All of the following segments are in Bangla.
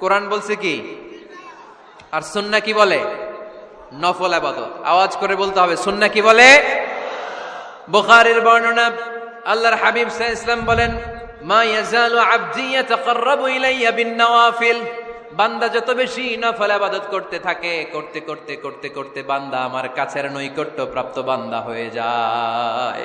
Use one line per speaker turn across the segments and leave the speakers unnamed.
কোরআন বলছে কি? আর সুন্না কি বলে? নফল আবাদত। আওয়াজ করে বলতে হবে, সুন্না কি বলে? বুখারীর বর্ণনা, আল্লাহর হাবিব ইসলাম বলেন, মা ইয়াজালু আবদি ইয়াতাকাররাবু ইলাইয়া বিন নওয়াফিল বান্দা যত বেশি নফল আবাদত করতে থাকে, করতে করতে করতে করতে বান্দা আমার কাছের নৈকট্য প্রাপ্ত বান্দা হয়ে যায়।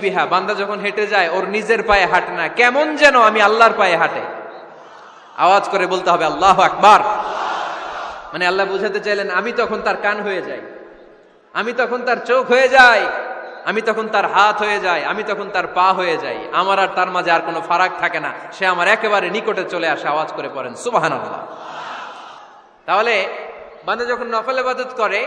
বিহা। বান্দা যখন হেঁটে যায়, ওর নিজের পায়ে হাঁটে না। কেমন যেন আমি আল্লাহর পায়ে হাঁটে। আওয়াজ করে বলতে হবে, আল্লাহ আকবার। মানে আল্লাহ বুঝাতে চাইলেন, আমি তখন তার কান হয়ে যাই। আমি তখন তার চোখ হয়ে যাই। আমি তখন তার হাত হয়ে যাই। আমি তখন তার পা হয়ে যাই। আমার আর তার মাঝে আর কোনো ফারাক থাকে না। সে আমার একেবারে নিকটে চলে আসে, আওয়াজ করে পড়েন সুবাহান তাহলে বান্দা যখন নফল ইবাদত করে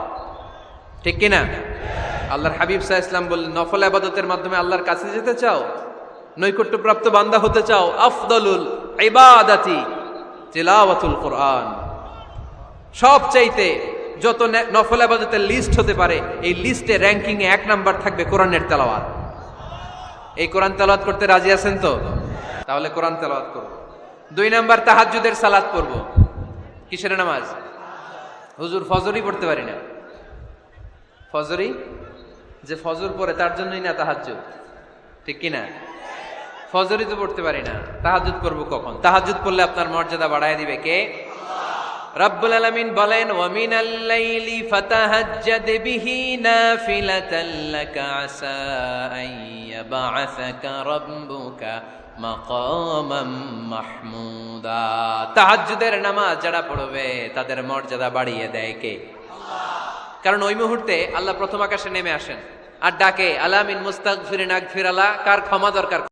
ঠিক কিনা? আল্লাহর হাবিব সাহা ইসলাম বললেন, নফল আবাদতের মাধ্যমে আল্লাহর কাছে যেতে চাও? নৈকট্যপ্রাপ্ত বান্দা হতে চাও? আফদলুল ইবাদাতি তিলাওয়াতুল কোরআন। সব চাইতে যত নফল আবাদতের লিস্ট হতে পারে, এই লিস্টে র্যাঙ্কিং এ এক নাম্বার থাকবে কোরআনের তেলাওয়াত। এই কোরআন তেলাওয়াত করতে রাজি আছেন তো? তাহলে কোরআন তেলাওয়াত করব। দুই নাম্বার তাহাজ্জুদের সালাত পড়ব। কিসের নামাজ? হুজুর ফজরই পড়তে পারি না। ফজরই যে ফজর পড়ে, তার জন্যই না তাহাজ্জুদ? ঠিক কি না ফজরই তো পড়তে পারি না। তাহাজ্জুদ পড়ব কখন? তাহাজ্জুদ পড়লে আপনার মর্যাদা বাড়ায় দিবে কে? রব্বুল আলামিন বলেন ওয়ামিন আল্লাইলি ফাতাহাজ্জাদ বিহি নাফিলাতান লাকা আসা আন ইয়াবআসাকা রাব্বুকা মাকামাম মাহমুদা। তাহাজ্জুদের নামাজ যারা পড়বে, তাদের মর্যাদা বাড়িয়ে দেয় কে? কারণ ওই মুহূর্তে আল্লাহ প্রথম আকাশে নেমে আসেন। আর ডাকে, আলামিন মুস্তাক ফিরিন আগ ফিরালা কার ক্ষমা দরকার?